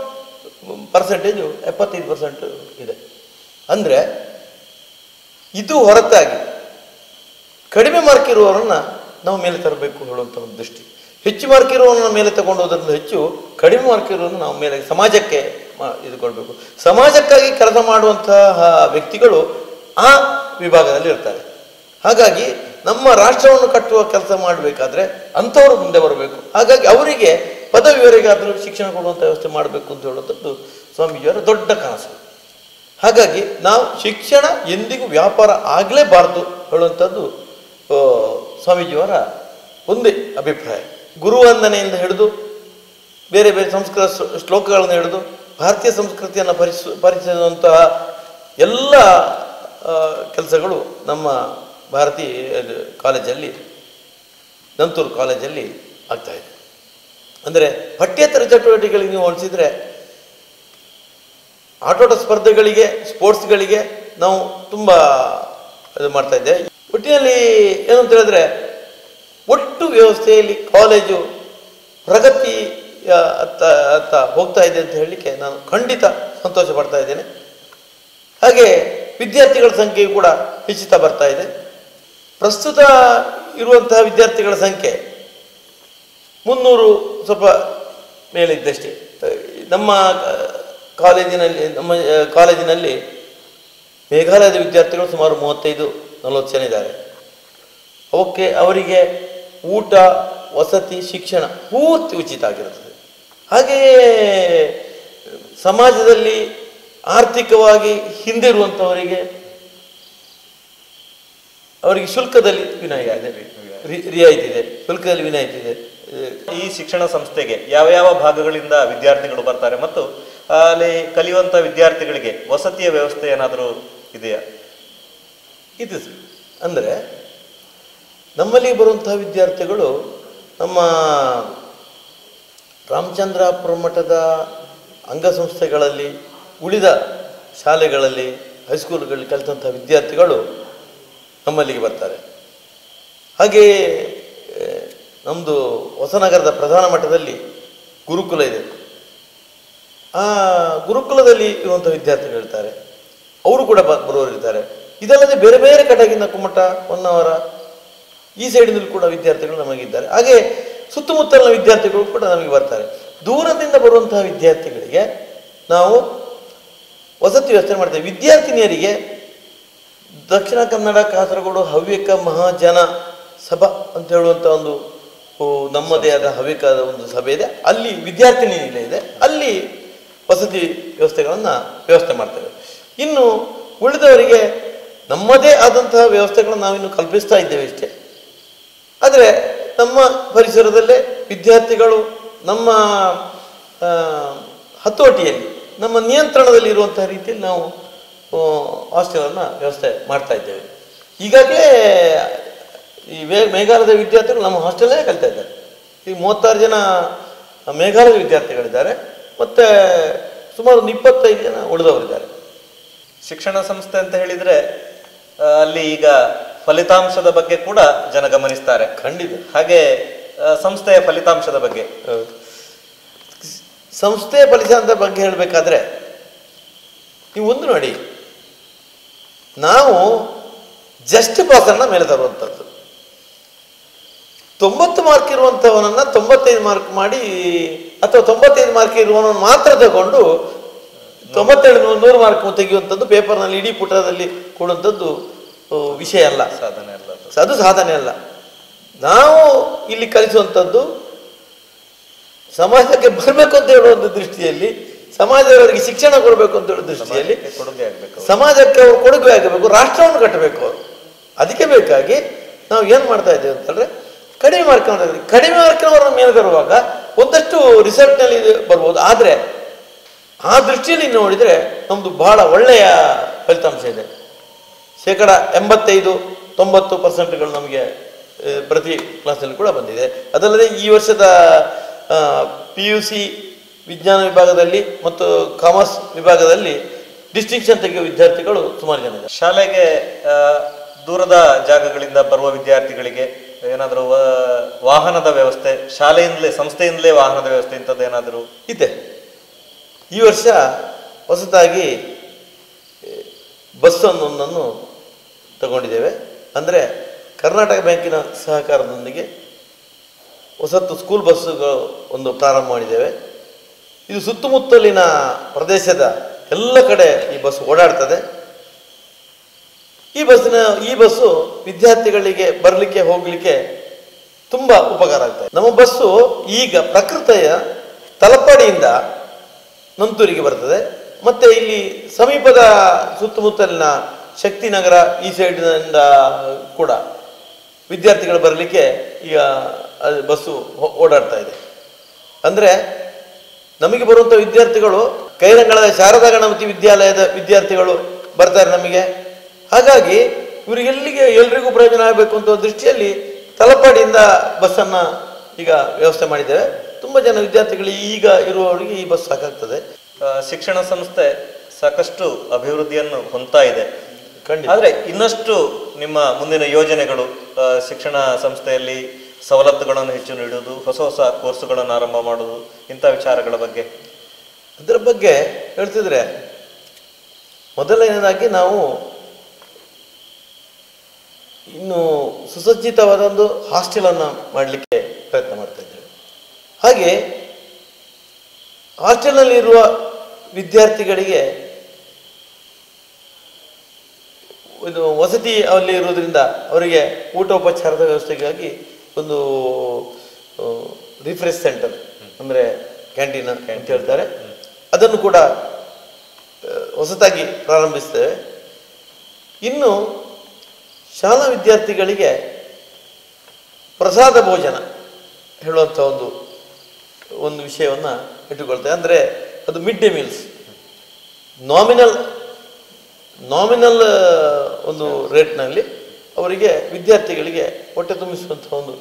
[SPEAKER 2] ಪರ್ಸೆಂಟೇಜು ಎಪ್ಪತ್ತೈದು ಪರ್ಸೆಂಟ್ ಇದೆ. ಅಂದರೆ ಇದು ಹೊರತಾಗಿ ಕಡಿಮೆ ಮಾರ್ಕ್ ಇರುವವರನ್ನು ನಾವು ಮೇಲೆ ತರಬೇಕು ಹೇಳುವಂಥ ಒಂದು ದೃಷ್ಟಿ. ಹೆಚ್ಚು ಮಾರ್ಕ್ ಇರುವವರನ್ನ ಮೇಲೆ ತಗೊಂಡು ಹೋದ್ರಿಂದ ಹೆಚ್ಚು ಕಡಿಮೆ ಮಾರ್ಕ್ ಇರುವವರನ್ನು ನಾವು ಮೇಲೆ, ಸಮಾಜಕ್ಕೆ ಇದು ಕೊಡಬೇಕು ಸಮಾಜಕ್ಕಾಗಿ ಕೆಲಸ ಮಾಡುವಂತಹ ವ್ಯಕ್ತಿಗಳು ಆ ವಿಭಾಗದಲ್ಲಿ ಇರ್ತಾರೆ. ಹಾಗಾಗಿ ನಮ್ಮ ರಾಷ್ಟ್ರವನ್ನು ಕಟ್ಟುವ ಕೆಲಸ ಮಾಡಬೇಕಾದ್ರೆ ಅಂಥವರು ಮುಂದೆ ಬರಬೇಕು. ಹಾಗಾಗಿ ಅವರಿಗೆ ಪದವಿಯವರಿಗಾದರೂ ಶಿಕ್ಷಣ ಕೊಡುವಂಥ ವ್ಯವಸ್ಥೆ ಮಾಡಬೇಕು ಅಂತ ಹೇಳುವಂಥದ್ದು ಸ್ವಾಮೀಜಿಯವರ ದೊಡ್ಡ ಕನಸು. ಹಾಗಾಗಿ ನಾವು ಶಿಕ್ಷಣ ಎಂದಿಗೂ ವ್ಯಾಪಾರ ಆಗಲೇಬಾರ್ದು ಹೇಳುವಂಥದ್ದು ಸ್ವಾಮೀಜಿಯವರ ಒಂದೇ ಅಭಿಪ್ರಾಯ. ಗುರುವಂದನೆಯಿಂದ ಹಿಡಿದು ಬೇರೆ ಬೇರೆ ಸಂಸ್ಕೃತ ಶ್ಲೋಕಗಳನ್ನು ಹಿಡಿದು ಭಾರತೀಯ ಸಂಸ್ಕೃತಿಯನ್ನು ಪರಿಸ ಪರಿಚಯಿಸುವಂತಹ ಎಲ್ಲ ಕೆಲಸಗಳು ನಮ್ಮ ಭಾರತೀಯ ಕಾಲೇಜಲ್ಲಿ, ನಂತೂರು ಕಾಲೇಜಲ್ಲಿ ಆಗ್ತಾ ಇದೆ. ಅಂದರೆ ಪಠ್ಯೇತರ ಚಟುವಟಿಕೆಗಳಿಗೆ ನೀವು ಹೋಲಿಸಿದರೆ, ಆಟೋಟ ಸ್ಪರ್ಧೆಗಳಿಗೆ, ಸ್ಪೋರ್ಟ್ಸ್ಗಳಿಗೆ ನಾವು ತುಂಬ ಇದು ಮಾಡ್ತಾ ಇದ್ದೇವೆ ಒಟ್ಟಿನಲ್ಲಿ ಅಂತ ಹೇಳಿದ್ರೆ, ಒಟ್ಟು ವ್ಯವಸ್ಥೆಯಲ್ಲಿ ಕಾಲೇಜು ಪ್ರಗತಿ ಅತ್ತ ಅತ್ತ ಹೋಗ್ತಾ ಇದೆ ಅಂತ ಹೇಳಲಿಕ್ಕೆ ನಾನು ಖಂಡಿತ ಸಂತೋಷ ಪಡ್ತಾ ಇದ್ದೇನೆ. ಹಾಗೆ ವಿದ್ಯಾರ್ಥಿಗಳ ಸಂಖ್ಯೆ ಕೂಡ ಹೆಚ್ಚುತ್ತಾ ಬರ್ತಾ ಇದೆ. ಪ್ರಸ್ತುತ ಇರುವಂತಹ ವಿದ್ಯಾರ್ಥಿಗಳ ಸಂಖ್ಯೆ ಮುನ್ನೂರು ಸ್ವಲ್ಪ ಮೇಲಿದ್ದಷ್ಟೇ. ನಮ್ಮ ಕಾಲೇಜಿನಲ್ಲಿ ನಮ್ಮ ಕಾಲೇಜಿನಲ್ಲಿ ಮೇಘಾಲಯದ ವಿದ್ಯಾರ್ಥಿಗಳು ಸುಮಾರು ಮೂವತ್ತೈದು, ನಲವತ್ತು ಜನ ಇದ್ದಾರೆ. ಅವಕ್ಕೆ, ಅವರಿಗೆ ಊಟ, ವಸತಿ, ಶಿಕ್ಷಣ ಪೂರ್ತಿ ಉಚಿತ ಆಗಿರುತ್ತದೆ. ಹಾಗೆಯೇ ಸಮಾಜದಲ್ಲಿ ಆರ್ಥಿಕವಾಗಿ ಹಿಂದಿರುವಂಥವರಿಗೆ ಅವರಿಗೆ ಶುಲ್ಕದಲ್ಲಿ ವಿನಾಯಿತಿ ರಿಯಾಯಿತಿ ಇದೆ. ಶುಲ್ಕದಲ್ಲಿ ವಿನಾಯಿತಿ ಇದೆ.
[SPEAKER 1] ಈ ಶಿಕ್ಷಣ ಸಂಸ್ಥೆಗೆ ಯಾವ ಯಾವ ಭಾಗಗಳಿಂದ ವಿದ್ಯಾರ್ಥಿಗಳು ಬರ್ತಾರೆ ಮತ್ತು ಅಲ್ಲಿ ಕಲಿಯುವಂತ ವಿದ್ಯಾರ್ಥಿಗಳಿಗೆ ವಸತಿಯ ವ್ಯವಸ್ಥೆ ಏನಾದರೂ ಇದೆಯಾ?
[SPEAKER 2] ಇದು ಅಂದರೆ ನಮ್ಮಲ್ಲಿ ಬರುವಂತಹ ವಿದ್ಯಾರ್ಥಿಗಳು ನಮ್ಮ ರಾಮಚಂದ್ರಾಪುರ ಮಠದ ಅಂಗಸಂಸ್ಥೆಗಳಲ್ಲಿ ಉಳಿದ ಶಾಲೆಗಳಲ್ಲಿ, ಹೈಸ್ಕೂಲ್ಗಳಲ್ಲಿ ಕಲಿತಂಥ ವಿದ್ಯಾರ್ಥಿಗಳು ನಮ್ಮಲ್ಲಿಗೆ ಬರ್ತಾರೆ. ಹಾಗೆಯೇ ನಮ್ಮದು ಹೊಸನಗರದ ಪ್ರಧಾನ ಮಠದಲ್ಲಿ ಗುರುಕುಲ ಇದೆ. ಆ ಗುರುಕುಲದಲ್ಲಿ ಇರುವಂಥ ವಿದ್ಯಾರ್ಥಿಗಳು ಇರ್ತಾರೆ. ಅವರು ಕೂಡ ಬ, ಬರುವವರು ಇರ್ತಾರೆ. ಇದಲ್ಲದೆ ಬೇರೆ ಬೇರೆ ಕಡೆಗಿನ ಕುಮಟ, ಹೊನ್ನಾವರ, ಈ ಸೈಡಿನಲ್ಲಿ ಕೂಡ ವಿದ್ಯಾರ್ಥಿಗಳು ನಮಗಿದ್ದಾರೆ. ಹಾಗೆ ಸುತ್ತಮುತ್ತಲಿನ ವಿದ್ಯಾರ್ಥಿಗಳು ಕೂಡ ನಮಗೆ ಬರ್ತಾರೆ. ದೂರದಿಂದ ಬರುವಂತಹ ವಿದ್ಯಾರ್ಥಿಗಳಿಗೆ ನಾವು ವಸತಿ ವ್ಯವಸ್ಥೆ ಮಾಡ್ತೇವೆ. ವಿದ್ಯಾರ್ಥಿನಿಯರಿಗೆ ದಕ್ಷಿಣ ಕನ್ನಡ ಕಾಸರಗೋಡು ಹವ್ಯಕ ಮಹಾಜನ ಸಭಾ ಅಂತ ಹೇಳುವಂಥ ಒಂದು ನಮ್ಮದೇ ಆದ ಹವ್ಯಕದ ಒಂದು ಸಭೆ ಇದೆ. ಅಲ್ಲಿ ವಿದ್ಯಾರ್ಥಿನಿ ಇದೆ. ಅಲ್ಲಿ ವಸತಿ ವ್ಯವಸ್ಥೆಗಳನ್ನು ವ್ಯವಸ್ಥೆ ಮಾಡ್ತೇವೆ. ಇನ್ನು ಉಳಿದವರಿಗೆ ನಮ್ಮದೇ ಆದಂತಹ ವ್ಯವಸ್ಥೆಗಳನ್ನು ನಾವಿನ್ನು ಕಲ್ಪಿಸ್ತಾ ಇದ್ದೇವೆ ಇಷ್ಟೇ. ಆದರೆ ನಮ್ಮ ಪರಿಸರದಲ್ಲೇ ವಿದ್ಯಾರ್ಥಿಗಳು ನಮ್ಮ ಹತೋಟಿಯಲ್ಲಿ ನಮ್ಮ ನಿಯಂತ್ರಣದಲ್ಲಿ ಇರುವಂತಹ ರೀತಿಯಲ್ಲಿ ನಾವು ಹಾಸ್ಟೆಲನ್ನು ವ್ಯವಸ್ಥೆ ಮಾಡ್ತಾ ಇದ್ದೇವೆ. ಈಗಾಗಲೇ ಈ ವೇ ಮೇಘಾಲಯದ ವಿದ್ಯಾರ್ಥಿಗಳು ನಮ್ಮ ಹಾಸ್ಟೆಲೇ ಕಲಿತಾ ಇದ್ದಾರೆ. ಈ ಮೂವತ್ತಾರು ಜನ ಮೇಘಾಲಯದ ವಿದ್ಯಾರ್ಥಿಗಳಿದ್ದಾರೆ. ಮತ್ತು ಸುಮಾರು ಒಂದು ಇಪ್ಪತ್ತೈದು ಜನ ಉಳಿದವರಿದ್ದಾರೆ.
[SPEAKER 1] ಶಿಕ್ಷಣ ಸಂಸ್ಥೆ ಅಂತ ಹೇಳಿದರೆ ಅಲ್ಲಿ ಈಗ ಫಲಿತಾಂಶದ ಬಗ್ಗೆ ಕೂಡ ಜನ ಗಮನಿಸ್ತಾರೆ.
[SPEAKER 2] ಖಂಡಿತ.
[SPEAKER 1] ಹಾಗೆ ಸಂಸ್ಥೆಯ ಫಲಿತಾಂಶದ ಬಗ್ಗೆ.
[SPEAKER 2] ಸಂಸ್ಥೆಯ ಫಲಿತಾಂಶದ ಬಗ್ಗೆ ಹೇಳಬೇಕಾದ್ರೆ ನೀವು ಒಂದು ನೋಡಿ. ನಾವು ಜಸ್ಟ್ ಪಾಸನ್ನು ಮೇಲೆ ತರುವಂಥದ್ದು. ತೊಂಬತ್ತು ಮಾರ್ಕ್ ಇರುವಂಥವನನ್ನು ತೊಂಬತ್ತೈದು ಮಾರ್ಕ್ ಮಾಡಿ ಅಥವಾ ತೊಂಬತ್ತೈದು ಮಾರ್ಕ್ ಇರುವವನನ್ನು ಮಾತ್ರ ತಗೊಂಡು ತೊಂಬತ್ತೇಳು ನೂರು ಮಾರ್ಕ್ ತೆಗೆಯುವಂಥದ್ದು ಪೇಪರ್ನಲ್ಲಿ ಇಡೀ ಪುಟದಲ್ಲಿ ಕೊಡುವಂಥದ್ದು ವಿಷಯ ಅಲ್ಲ.
[SPEAKER 1] ಸಾಧನೆ ಅಲ್ಲ. ಅದು
[SPEAKER 2] ಸಾಧನೆ ಅಲ್ಲ. ನಾವು ಇಲ್ಲಿ ಕಲಿಸುವಂಥದ್ದು ಸಮಾಜಕ್ಕೆ ಬರಬೇಕು ಅಂತ ಹೇಳುವ ಒಂದು ದೃಷ್ಟಿಯಲ್ಲಿ ಸಮಾಜದವರಿಗೆ ಶಿಕ್ಷಣ ಕೊಡಬೇಕು ಅಂತ ಹೇಳುವ ದೃಷ್ಟಿಯಲ್ಲಿ
[SPEAKER 1] ಸಮಾಜಕ್ಕೆ ಕೊಡುಗೆ ಆಗ್ಬೇಕು
[SPEAKER 2] ಸಮಾಜಕ್ಕೆ ಅವರು ಕೊಡುಗೆ ಆಗಬೇಕು ರಾಷ್ಟ್ರವನ್ನು ಕಟ್ಟಬೇಕು ಅವರು. ಅದಕ್ಕೆ ಬೇಕಾಗಿ ನಾವು ಏನು ಮಾಡ್ತಾ ಇದ್ದೇವೆ ಅಂತಂದ್ರೆ ಕಡಿಮೆ ಮಾರ್ಕ್ ಕಡಿಮೆ ಮಾರ್ಕ್ನವರನ್ನು ಮೇಲೆ ತರುವಾಗ ಒಂದಷ್ಟು ರಿಸಲ್ಟ್ನಲ್ಲಿ ಇದು ಬರ್ಬೋದು. ಆದರೆ ಆ ದೃಷ್ಟಿಯಲ್ಲಿ ನೋಡಿದರೆ ನಮ್ಮದು ಬಹಳ ಒಳ್ಳೆಯ ಫಲಿತಾಂಶ ಇದೆ. ಶೇಕಡ ಎಂಬತ್ತೈದು ತೊಂಬತ್ತು ಪರ್ಸೆಂಟ್ಗಳು ನಮಗೆ ಪ್ರತಿ ಕ್ಲಾಸಲ್ಲಿ ಕೂಡ ಬಂದಿದೆ. ಅದಲ್ಲದೆ ಈ ವರ್ಷದ ಪಿ ಯು ಸಿ ವಿಜ್ಞಾನ ವಿಭಾಗದಲ್ಲಿ ಮತ್ತು ಕಾಮರ್ಸ್ ವಿಭಾಗದಲ್ಲಿ ಡಿಸ್ಟಿಂಕ್ಷನ್ ತೆಗೆಯುವ ವಿದ್ಯಾರ್ಥಿಗಳು ಸುಮಾರು ಜನ ಇದ್ದಾರೆ.
[SPEAKER 1] ಶಾಲೆಗೆ ದೂರದ ಜಾಗಗಳಿಂದ ಬರುವ ವಿದ್ಯಾರ್ಥಿಗಳಿಗೆ ಏನಾದರೂ ವಾಹನದ ವ್ಯವಸ್ಥೆ ಶಾಲೆಯಿಂದಲೇ ಸಂಸ್ಥೆಯಿಂದಲೇ ವಾಹನದ ವ್ಯವಸ್ಥೆ ಇಂಥದ್ದು ಏನಾದರೂ
[SPEAKER 2] ಇದೆ? ಈ ವರ್ಷ ಹೊಸದಾಗಿ ಬಸ್ ಒಂದನ್ನು ತಗೊಂಡಿದ್ದೇವೆ. ಅಂದರೆ ಕರ್ನಾಟಕ ಬ್ಯಾಂಕಿನ ಸಹಕಾರದೊಂದಿಗೆ ಹೊಸತ್ತು ಸ್ಕೂಲ್ ಬಸ್ಸುಗಳು ಒಂದು ಪ್ರಾರಂಭ ಮಾಡಿದ್ದೇವೆ. ಇದು ಸುತ್ತಮುತ್ತಲಿನ ಪ್ರದೇಶದ ಎಲ್ಲ ಕಡೆ ಈ ಬಸ್ ಓಡಾಡ್ತದೆ. ಈ ಬಸ್ಸಿನ ಈ ಬಸ್ಸು ವಿದ್ಯಾರ್ಥಿಗಳಿಗೆ ಬರಲಿಕ್ಕೆ, ಹೋಗಲಿಕ್ಕೆ ತುಂಬ ಉಪಕಾರ ಆಗ್ತದೆ. ನಮ್ಮ ಬಸ್ಸು ಈಗ ಪ್ರಕೃತಿಯ ತಲಪಾಡಿಯಿಂದ ನಂತೂರಿಗೆ ಬರ್ತದೆ. ಮತ್ತೆ ಇಲ್ಲಿ ಸಮೀಪದ ಸುತ್ತಮುತ್ತಲಿನ ಶಕ್ತಿನಗರ ಈ ಸೈಡಿನಿಂದ ಕೂಡ ವಿದ್ಯಾರ್ಥಿಗಳು ಬರಲಿಕ್ಕೆ ಈಗ ಅದು ಬಸ್ಸು ಓಡಾಡ್ತಾ ಇದೆ. ಅಂದರೆ ನಮಗೆ ಬರುವಂಥ ವಿದ್ಯಾರ್ಥಿಗಳು ಕೈರಂಗಳದ ಶಾರದಾ ಗಣಪತಿ ವಿದ್ಯಾಲಯದ ವಿದ್ಯಾರ್ಥಿಗಳು ಬರ್ತಾರೆ ನಮಗೆ. ಹಾಗಾಗಿ ಇವರಿಗೆಲ್ಲಿಗೆ ಎಲ್ರಿಗೂ ಪ್ರಯೋಜನ ಆಗಬೇಕು ಅಂತ ದೃಷ್ಟಿಯಲ್ಲಿ ತಲಪಾಡಿಯಿಂದ ಬಸ್ಸನ್ನು ಈಗ ವ್ಯವಸ್ಥೆ ಮಾಡಿದ್ದೇವೆ. ತುಂಬ ಜನ ವಿದ್ಯಾರ್ಥಿಗಳು ಈಗ ಇರುವವರಿಗೆ ಈ ಬಸ್ ಸಾಕಾಗ್ತದೆ.
[SPEAKER 1] ಶಿಕ್ಷಣ ಸಂಸ್ಥೆ ಸಾಕಷ್ಟು ಅಭಿವೃದ್ಧಿಯನ್ನು ಹೊಂದ್ತಾ ಇದೆ. ಆದ್ರೆ ಇನ್ನಷ್ಟು ನಿಮ್ಮ ಮುಂದಿನ ಯೋಜನೆಗಳು ಶಿಕ್ಷಣ ಸಂಸ್ಥೆಯಲ್ಲಿ ಸವಲತ್ತುಗಳನ್ನು ಹೆಚ್ಚು ನೀಡುವುದು, ಹೊಸ ಹೊಸ ಕೋರ್ಸುಗಳನ್ನು ಆರಂಭ ಮಾಡೋದು ಇಂಥ ವಿಚಾರಗಳ ಬಗ್ಗೆ.
[SPEAKER 2] ಅದರ ಬಗ್ಗೆ ಹೇಳ್ತಿದ್ರೆ, ಮೊದಲನೇದಾಗಿ ನಾವು ಇನ್ನು ಸುಸಜ್ಜಿತವಾದ ಒಂದು ಹಾಸ್ಟೆಲನ್ನು ಮಾಡಲಿಕ್ಕೆ ಪ್ರಯತ್ನ ಮಾಡ್ತಾ ಇದ್ದೇವೆ. ಹಾಗೆ ಹಾಸ್ಟೆಲ್ನಲ್ಲಿರುವ ವಿದ್ಯಾರ್ಥಿಗಳಿಗೆ ಇದು ವಸತಿ ಅಲ್ಲಿ ಇರುವುದರಿಂದ ಅವರಿಗೆ ಊಟೋಪಚಾರದ ವ್ಯವಸ್ಥೆಗಾಗಿ ಒಂದು ರಿಫ್ರೆಶ್ ಸೆಂಟರ್ ಅಂದರೆ ಕ್ಯಾಂಟೀನ್ ಅಂತ ಹೇಳ್ತಾರೆ. ಅದನ್ನು ಕೂಡ ಹೊಸತಾಗಿ ಪ್ರಾರಂಭಿಸ್ತೇವೆ. ಇನ್ನು ಶಾಲಾ ವಿದ್ಯಾರ್ಥಿಗಳಿಗೆ ಪ್ರಸಾದ ಭೋಜನ ಹೇಳುವಂಥ ಒಂದು ಒಂದು ವಿಷಯವನ್ನು ಇಟ್ಟುಕೊಳ್ತೇವೆ. ಅಂದರೆ ಅದು mid day meals nominal nominal ಒಂದು ರೇಟ್ನಲ್ಲಿ ಅವರಿಗೆ ವಿದ್ಯಾರ್ಥಿಗಳಿಗೆ ಹೊಟ್ಟೆ ತುಂಬಿಸುವಂಥ ಒಂದು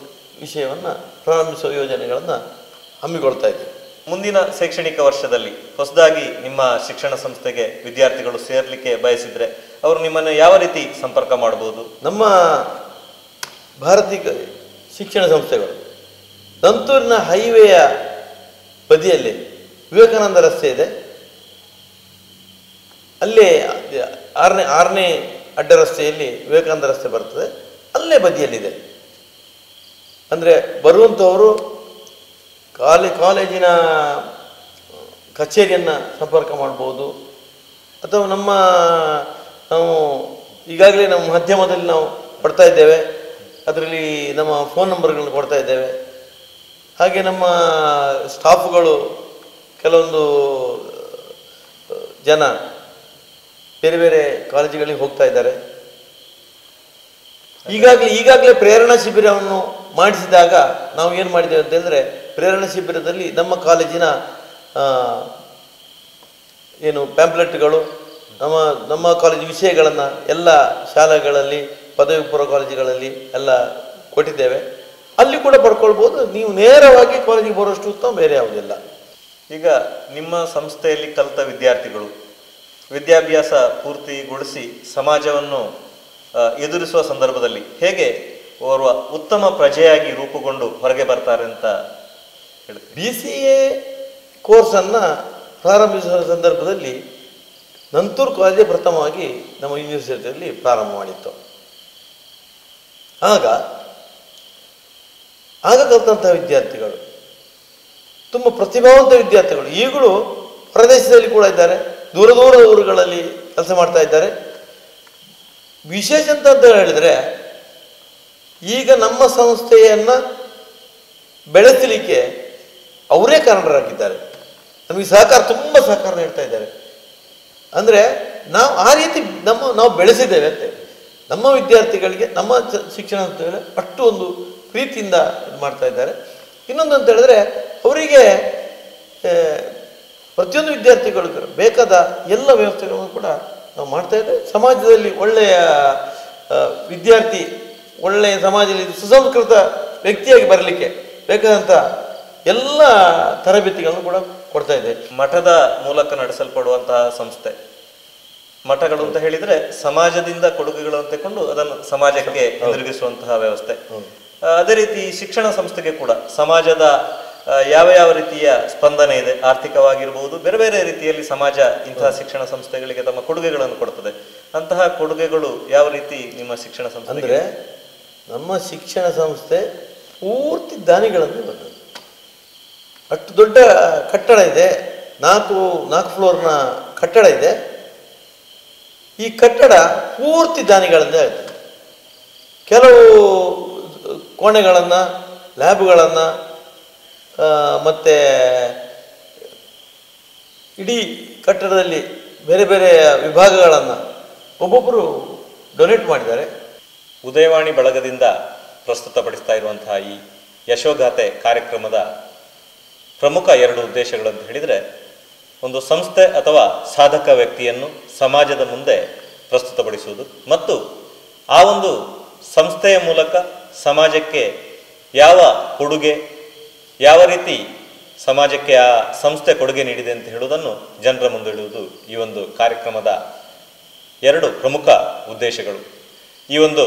[SPEAKER 2] ವಿಷಯವನ್ನು ಪ್ರಾರಂಭಿಸುವ ಯೋಜನೆಗಳನ್ನು ಹಮ್ಮಿಕೊಳ್ತಾ ಇದ್ದೀವಿ
[SPEAKER 1] ಮುಂದಿನ ಶೈಕ್ಷಣಿಕ ವರ್ಷದಲ್ಲಿ ಹೊಸದಾಗಿ ನಿಮ್ಮ ಶಿಕ್ಷಣ ಸಂಸ್ಥೆಗೆ ವಿದ್ಯಾರ್ಥಿಗಳು ಸೇರಲಿಕ್ಕೆ ಬಯಸಿದರೆ ಅವರು ನಿಮ್ಮನ್ನು ಯಾವ ರೀತಿ ಸಂಪರ್ಕ ಮಾಡಬಹುದು?
[SPEAKER 2] ನಮ್ಮ ಭಾರತೀಯ ಶಿಕ್ಷಣ ಸಂಸ್ಥೆಗಳು ನಂತೂರಿನ ಹೈವೇಯ ಬದಿಯಲ್ಲಿ ವಿವೇಕಾನಂದ ರಸ್ತೆ ಇದೆ. ಅಲ್ಲಿ ಆರನೇ ಆರನೇ ಅಡ್ಡ ರಸ್ತೆಯಲ್ಲಿ ವಿವೇಕಾನಂದ ರಸ್ತೆ ಬರ್ತದೆ. ಅಲ್ಲೇ ಬದಿಯಲ್ಲಿದೆ. ಅಂದರೆ ಬರುವಂಥವರು ಕಾಲೇ, ಕಾಲೇಜಿನ ಕಚೇರಿಯನ್ನು ಸಂಪರ್ಕ ಮಾಡ್ಬೋದು. ಅಥವಾ ನಮ್ಮ ನಾವು ಈಗಾಗಲೇ ನಮ್ಮ ಮಾಧ್ಯಮದಲ್ಲಿ ನಾವು ಕೊಡ್ತಾ ಇದ್ದೇವೆ. ಅದರಲ್ಲಿ ನಮ್ಮ ಫೋನ್ ನಂಬರ್ಗಳನ್ನು ಕೊಡ್ತಾ ಇದ್ದೇವೆ. ಹಾಗೆ ನಮ್ಮ ಸ್ಟಾಫ್ಗಳು ಕೆಲವೊಂದು ಜನ ಬೇರೆ ಬೇರೆ ಕಾಲೇಜುಗಳಿಗೆ ಹೋಗ್ತಾ ಇದ್ದಾರೆ. ಈಗಾಗಲೇ ಈಗಾಗಲೇ ಪ್ರೇರಣಾ ಶಿಬಿರವನ್ನು ಮಾಡಿಸಿದಾಗ ನಾವು ಏನು ಮಾಡಿದ್ದೇವೆ ಅಂತಂದರೆ ಪ್ರೇರಣಾ ಶಿಬಿರದಲ್ಲಿ ನಮ್ಮ ಕಾಲೇಜಿನ ಏನು ಪ್ಯಾಂಪ್ಲೆಟ್ಗಳು, ನಮ್ಮ ನಮ್ಮ ಕಾಲೇಜು ವಿಷಯಗಳನ್ನು ಎಲ್ಲ ಶಾಲೆಗಳಲ್ಲಿ ಪದವಿ ಪೂರ್ವ ಕಾಲೇಜುಗಳಲ್ಲಿ ಎಲ್ಲ ಕೊಟ್ಟಿದ್ದೇವೆ. ಅಲ್ಲಿ ಕೂಡ ಪಡ್ಕೊಳ್ಬೋದು. ನೀವು ನೇರವಾಗಿ ಕಾಲೇಜಿಗೆ ಬರೋಷ್ಟು ಉತ್ತಮ ಬೇರೆ ಯಾವುದಿಲ್ಲ.
[SPEAKER 1] ಈಗ ನಿಮ್ಮ ಸಂಸ್ಥೆಯಲ್ಲಿ ಕಲಿತ ವಿದ್ಯಾರ್ಥಿಗಳು ವಿದ್ಯಾಭ್ಯಾಸ ಪೂರ್ತಿಗೊಳಿಸಿ ಸಮಾಜವನ್ನು ಎದುರಿಸುವ ಸಂದರ್ಭದಲ್ಲಿ ಹೇಗೆ ಓರ್ವ ಉತ್ತಮ ಪ್ರಜೆಯಾಗಿ ರೂಪುಗೊಂಡು ಹೊರಗೆ ಬರ್ತಾರೆ ಅಂತ ಹೇಳಿ
[SPEAKER 2] ಬಿ ಸಿ ಎ ಕೋರ್ಸನ್ನು ಪ್ರಾರಂಭಿಸುವ ಸಂದರ್ಭದಲ್ಲಿ ನಂತೂರು ಕಾಲೇಜೇ ಪ್ರಥಮವಾಗಿ ನಮ್ಮ ಯೂನಿವರ್ಸಿಟಿಯಲ್ಲಿ ಪ್ರಾರಂಭ ಮಾಡಿತ್ತು. ಆಗ ಆಗ ಕಲಿತಂತಹ ವಿದ್ಯಾರ್ಥಿಗಳು, ತುಂಬ ಪ್ರತಿಭಾವಂತ ವಿದ್ಯಾರ್ಥಿಗಳು ಈಗಲೂ ಪ್ರದೇಶದಲ್ಲಿ ಕೂಡ ಇದ್ದಾರೆ. ದೂರ ದೂರ ಊರುಗಳಲ್ಲಿ ಕೆಲಸ ಮಾಡ್ತಾ ಇದ್ದಾರೆ. ವಿಶೇಷ ಅಂತ ಹೇಳಿದ್ರೆ, ಈಗ ನಮ್ಮ ಸಂಸ್ಥೆಯನ್ನು ಬೆಳೆಸಲಿಕ್ಕೆ ಅವರೇ ಕಾರಣರಾಗಿದ್ದಾರೆ. ನಮಗೆ ಸಹಕಾರ, ತುಂಬ ಸಹಕಾರ ನೀಡ್ತಾ ಇದ್ದಾರೆ. ಅಂದರೆ ನಾವು ಆ ರೀತಿ ನಮ್ಮ, ನಾವು ಬೆಳೆಸಿದ್ದೇವೆ ಅಂತೆ. ನಮ್ಮ ವಿದ್ಯಾರ್ಥಿಗಳಿಗೆ, ನಮ್ಮ ಶಿಕ್ಷಣ ಅಂತ ಹೇಳಿದ್ರೆ ಅಷ್ಟು ಒಂದು ಪ್ರೀತಿಯಿಂದ ಇದು ಮಾಡ್ತಾ ಇದ್ದಾರೆ. ಇನ್ನೊಂದು ಅಂತ ಹೇಳಿದ್ರೆ, ಅವರಿಗೆ ಪ್ರತಿಯೊಂದು ವಿದ್ಯಾರ್ಥಿಗಳಿಗೂ ಬೇಕಾದ ಎಲ್ಲ ವ್ಯವಸ್ಥೆಗಳನ್ನು ಕೂಡ ನಾವು ಮಾಡ್ತಾ ಇದ್ದೇವೆ. ಸಮಾಜದಲ್ಲಿ ಒಳ್ಳೆಯ ವಿದ್ಯಾರ್ಥಿ ಒಳ್ಳೆಯ ಸಮಾಜದಲ್ಲಿ ಸುಸಂಸ್ಕೃತ ವ್ಯಕ್ತಿಯಾಗಿ ಬರಲಿಕ್ಕೆ ಬೇಕಾದಂಥ ಎಲ್ಲ ತರಬೇತಿಗಳನ್ನು ಕೂಡ ಕೊಡ್ತಾ ಇದೆ
[SPEAKER 1] ಮಠದ ಮೂಲಕ ನಡೆಸಲ್ಪಡುವಂತಹ ಸಂಸ್ಥೆ. ಮಠಗಳು ಅಂತ ಹೇಳಿದ್ರೆ ಸಮಾಜದಿಂದ ಕೊಡುಗೆಗಳನ್ನು ತಗೊಂಡು ಅದನ್ನು ಸಮಾಜಕ್ಕೆ ಹಿಂದಿರುಗಿಸುವಂತಹ ವ್ಯವಸ್ಥೆ. ಅದೇ ರೀತಿ ಶಿಕ್ಷಣ ಸಂಸ್ಥೆಗೆ ಕೂಡ ಸಮಾಜದ ಯಾವ ಯಾವ ರೀತಿಯ ಸ್ಪಂದನೆ ಇದೆ? ಆರ್ಥಿಕವಾಗಿರ್ಬೋದು ಬೇರೆ ಬೇರೆ ರೀತಿಯಲ್ಲಿ ಸಮಾಜ ಇಂತಹ ಶಿಕ್ಷಣ ಸಂಸ್ಥೆಗಳಿಗೆ ತಮ್ಮ ಕೊಡುಗೆಗಳನ್ನು ಕೊಡ್ತದೆ. ಅಂತಹ ಕೊಡುಗೆಗಳು ಯಾವ ರೀತಿ ನಿಮ್ಮ ಶಿಕ್ಷಣ ಸಂಸ್ಥೆ
[SPEAKER 2] ಅಂದರೆ ನಮ್ಮ ಶಿಕ್ಷಣ ಸಂಸ್ಥೆ ಪೂರ್ತಿ ದಾನಿಗಳನ್ನು ಬಂದದ್ದು. ಅಷ್ಟು ದೊಡ್ಡ ಕಟ್ಟಡ ಇದೆ. ನಾಲ್ಕು ನಾಲ್ಕು ಫ್ಲೋರ್ನ ಕಟ್ಟಡ ಇದೆ. ಈ ಕಟ್ಟಡ ಪೂರ್ತಿ ದಾನಿಗಳಿಂದ ಆಯಿತು. ಕೆಲವು ಕೋಣೆಗಳನ್ನು ಲ್ಯಾಬ್ಗಳನ್ನು ಮತ್ತು ಇಡೀ ಕಟ್ಟಡದಲ್ಲಿ ಬೇರೆ ಬೇರೆ ವಿಭಾಗಗಳನ್ನು ಒಬ್ಬೊಬ್ಬರು ಡೊನೇಟ್ ಮಾಡಿದ್ದಾರೆ.
[SPEAKER 1] ಉದಯವಾಣಿ ಬಳಗದಿಂದ ಪ್ರಸ್ತುತಪಡಿಸ್ತಾ ಇರುವಂತಹ ಈ ಯಶೋಗಾಥೆ ಕಾರ್ಯಕ್ರಮದ ಪ್ರಮುಖ ಎರಡು ಉದ್ದೇಶಗಳಂತ ಹೇಳಿದರೆ, ಒಂದು ಸಂಸ್ಥೆ ಅಥವಾ ಸಾಧಕ ವ್ಯಕ್ತಿಯನ್ನು ಸಮಾಜದ ಮುಂದೆ ಪ್ರಸ್ತುತಪಡಿಸುವುದು ಮತ್ತು ಆ ಒಂದು ಸಂಸ್ಥೆಯ ಮೂಲಕ ಸಮಾಜಕ್ಕೆ ಯಾವ ಕೊಡುಗೆ ಯಾವ ರೀತಿ ಸಮಾಜಕ್ಕೆ ಆ ಸಂಸ್ಥೆ ಕೊಡುಗೆ ನೀಡಿದೆ ಅಂತ ಹೇಳುವುದನ್ನು ಜನರ ಮುಂದಿಡುವುದು ಈ ಒಂದು ಕಾರ್ಯಕ್ರಮದ ಎರಡು ಪ್ರಮುಖ ಉದ್ದೇಶಗಳು. ಈ ಒಂದು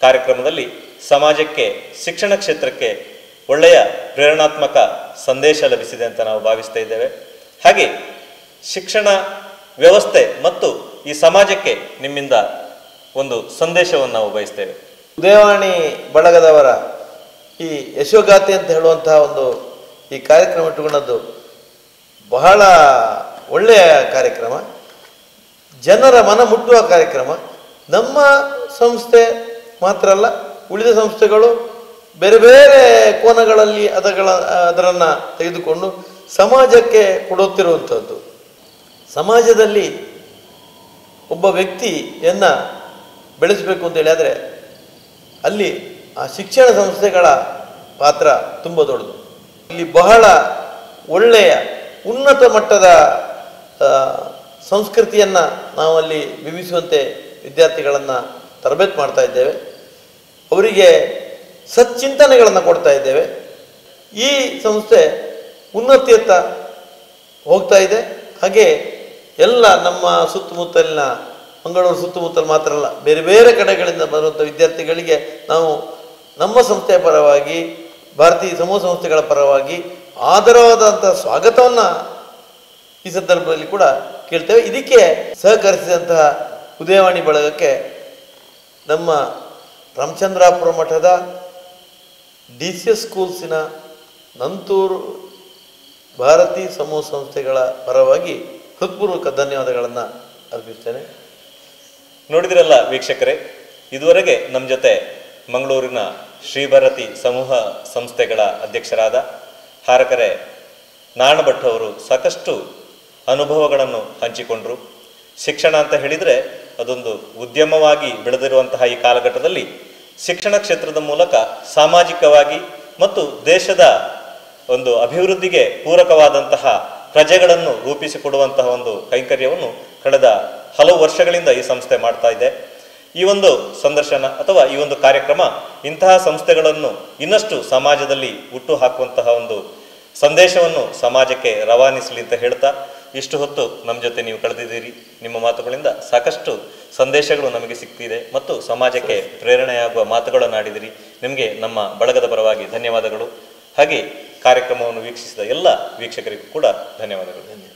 [SPEAKER 1] ಕಾರ್ಯಕ್ರಮದಲ್ಲಿ ಸಮಾಜಕ್ಕೆ, ಶಿಕ್ಷಣ ಕ್ಷೇತ್ರಕ್ಕೆ ಒಳ್ಳೆಯ ಪ್ರೇರಣಾತ್ಮಕ ಸಂದೇಶ ಲಭಿಸಿದೆ ಅಂತ ನಾವು ಭಾವಿಸ್ತಾ ಇದ್ದೇವೆ. ಹಾಗೆ ಶಿಕ್ಷಣ ವ್ಯವಸ್ಥೆ ಮತ್ತು ಈ ಸಮಾಜಕ್ಕೆ ನಿಮ್ಮಿಂದ ಒಂದು ಸಂದೇಶವನ್ನು ನಾವು ಬಯಸ್ತೇವೆ.
[SPEAKER 2] ದೇವಾಣಿ ಬಳಗದವರ ಈ ಯಶೋಗಾಥೆ ಅಂತ ಹೇಳುವಂತಹ ಒಂದು ಈ ಕಾರ್ಯಕ್ರಮ ಇಟ್ಟುಕೊಂಡದ್ದು ಬಹಳ ಒಳ್ಳೆಯ ಕಾರ್ಯಕ್ರಮ. ಜನರ ಮನ ಮುಟ್ಟುವ ಕಾರ್ಯಕ್ರಮ. ನಮ್ಮ ಸಂಸ್ಥೆ ಮಾತ್ರ ಅಲ್ಲ, ಉಳಿದ ಸಂಸ್ಥೆಗಳು ಬೇರೆ ಬೇರೆ ಕೋನಗಳಲ್ಲಿ ಅದಗಳ, ಅದರನ್ನು ತೆಗೆದುಕೊಂಡು ಸಮಾಜಕ್ಕೆ ಕೊಡುತ್ತಿರುವಂಥದ್ದು ಸಮಾಜದಲ್ಲಿ ಒಬ್ಬ ವ್ಯಕ್ತಿಯನ್ನು ಬೆಳೆಸಬೇಕು ಅಂತೇಳಿ ಆದರೆ ಅಲ್ಲಿ ಶಿಕ್ಷಣ ಸಂಸ್ಥೆಗಳ ಪಾತ್ರ ತುಂಬ ದೊಡ್ಡದು. ಇಲ್ಲಿ ಬಹಳ ಒಳ್ಳೆಯ ಉನ್ನತ ಮಟ್ಟದ ಸಂಸ್ಕೃತಿಯನ್ನು ಸಂಸ್ಕೃತಿಯನ್ನು ನಾವಲ್ಲಿ ಬಿಂಬಿಸುವಂತೆ ವಿದ್ಯಾರ್ಥಿಗಳನ್ನು ತರಬೇತಿ ಮಾಡ್ತಾ ಇದ್ದೇವೆ. ಅವರಿಗೆ ಸಚ್ಚಿಂತನೆಗಳನ್ನು ಕೊಡ್ತಾ ಇದ್ದೇವೆ. ಈ ಸಂಸ್ಥೆ ಉನ್ನತಿಯತ್ತ ಹೋಗ್ತಾ ಇದೆ. ಹಾಗೆ ಎಲ್ಲ ನಮ್ಮ ಸುತ್ತಮುತ್ತಲಿನ ಮಂಗಳೂರು ಸುತ್ತಮುತ್ತಲು ಮಾತ್ರ ಅಲ್ಲ, ಬೇರೆ ಬೇರೆ ಕಡೆಗಳಿಂದ ಬರುವಂಥ ವಿದ್ಯಾರ್ಥಿಗಳಿಗೆ ನಾವು ನಮ್ಮ ಸಂಸ್ಥೆಯ ಪರವಾಗಿ, ಭಾರತೀಯ ಸಮೂಹ ಸಂಸ್ಥೆಗಳ ಪರವಾಗಿ ಆದರವಾದಂಥ ಸ್ವಾಗತವನ್ನು ಈ ಸಂದರ್ಭದಲ್ಲಿ ಕೂಡ ಕೇಳ್ತೇವೆ. ಇದಕ್ಕೆ ಸಹಕರಿಸಿದಂತಹ ಉದಯವಾಣಿ ಬಳಗಕ್ಕೆ ನಮ್ಮ ರಾಮಚಂದ್ರಾಪುರ ಮಠದ ಡಿ ಸಿ ಎಸ್ ಸ್ಕೂಲ್ಸಿನ ನಂತೂರು ಭಾರತೀಯ ಸಮೂಹ ಸಂಸ್ಥೆಗಳ ಪರವಾಗಿ ಹೃತ್ಪೂರ್ವಕ ಧನ್ಯವಾದಗಳನ್ನು ಅರ್ಪಿಸ್ತೇನೆ.
[SPEAKER 1] ನೋಡಿದಿರಲ್ಲ ವೀಕ್ಷಕರೇ, ಇದುವರೆಗೆ ನಮ್ಮ ಜೊತೆ ಮಂಗಳೂರಿನ ಶ್ರೀಭಾರತಿ ಸಮೂಹ ಸಂಸ್ಥೆಗಳ ಅಧ್ಯಕ್ಷರಾದ ಹಾರಕರೆ ನಾಣಭಟ್ ಅವರು ಸಾಕಷ್ಟು ಅನುಭವಗಳನ್ನು ಹಂಚಿಕೊಂಡರು. ಶಿಕ್ಷಣ ಅಂತ ಹೇಳಿದರೆ ಅದೊಂದು ಉದ್ಯಮವಾಗಿ ಬೆಳೆದಿರುವಂತಹ ಈ ಕಾಲಘಟ್ಟದಲ್ಲಿ ಶಿಕ್ಷಣ ಕ್ಷೇತ್ರದ ಮೂಲಕ ಸಾಮಾಜಿಕವಾಗಿ ಮತ್ತು ದೇಶದ ಒಂದು ಅಭಿವೃದ್ಧಿಗೆ ಪೂರಕವಾದಂತಹ ಪ್ರಜೆಗಳನ್ನು ರೂಪಿಸಿಕೊಡುವಂತಹ ಒಂದು ಕೈಂಕರ್ಯವನ್ನು ಕಳೆದ ಹಲವು ವರ್ಷಗಳಿಂದ ಈ ಸಂಸ್ಥೆ ಮಾಡ್ತಾ ಇದೆ. ಈ ಒಂದು ಸಂದರ್ಶನ ಅಥವಾ ಈ ಒಂದು ಕಾರ್ಯಕ್ರಮ ಇಂತಹ ಸಂಸ್ಥೆಗಳನ್ನು ಇನ್ನಷ್ಟು ಸಮಾಜದಲ್ಲಿ ಹುಟ್ಟು ಹಾಕುವಂತಹ ಒಂದು ಸಂದೇಶವನ್ನು ಸಮಾಜಕ್ಕೆ ರವಾನಿಸಲಿ ಅಂತ ಹೇಳ್ತಾ ಇಷ್ಟು ಹೊತ್ತು ನಮ್ಮ ಜೊತೆ ನೀವು ಕಳೆದಿದ್ದೀರಿ. ನಿಮ್ಮ ಮಾತುಗಳಿಂದ ಸಾಕಷ್ಟು ಸಂದೇಶಗಳು ನಮಗೆ ಸಿಗ್ತಿದೆ ಮತ್ತು ಸಮಾಜಕ್ಕೆ ಪ್ರೇರಣೆಯಾಗುವ ಮಾತುಗಳನ್ನು ಆಡಿದಿರಿ. ನಿಮಗೆ ನಮ್ಮ ಬಳಗದ ಪರವಾಗಿ ಧನ್ಯವಾದಗಳು. ಹಾಗೆ ಕಾರ್ಯಕ್ರಮವನ್ನು ವೀಕ್ಷಿಸಿದ ಎಲ್ಲ ವೀಕ್ಷಕರಿಗೂ ಕೂಡ ಧನ್ಯವಾದಗಳು.
[SPEAKER 2] ಧನ್ಯವಾದ.